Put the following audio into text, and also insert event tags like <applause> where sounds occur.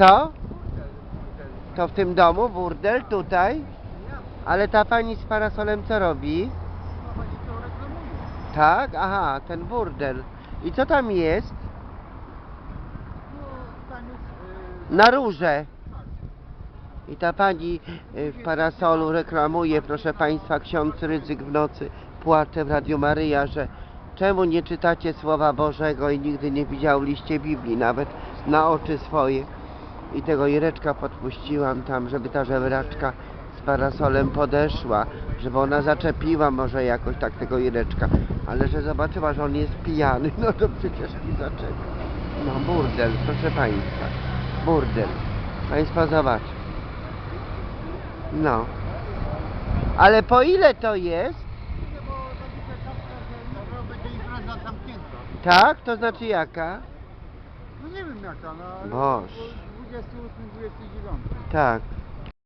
Co? To w tym domu burdel tutaj? Ale ta pani z parasolem co robi? Tak? Aha, ten burdel. I co tam jest? Na róże. I ta pani y, w parasolu reklamuje, proszę Państwa, ksiądz Rydzyk w nocy płacze w Radiu Maryja, że czemu nie czytacie Słowa Bożego i nigdy nie widziałyście Biblii, nawet na oczy swoje. I tego Ireczka podpuściłam tam, żeby ta żebraczka z parasolem podeszła, żeby ona zaczepiła może jakoś tak tego Ireczka. Ale że zobaczyła, że on jest pijany, <laughs> no to przecież nie zaczepi. No burdel, proszę Państwa. Burdel. Państwo zobaczą. No. Ale po ile to jest? Tak? To znaczy jaka? No nie wiem jaka, no ale Boż. 28, 29. Tak.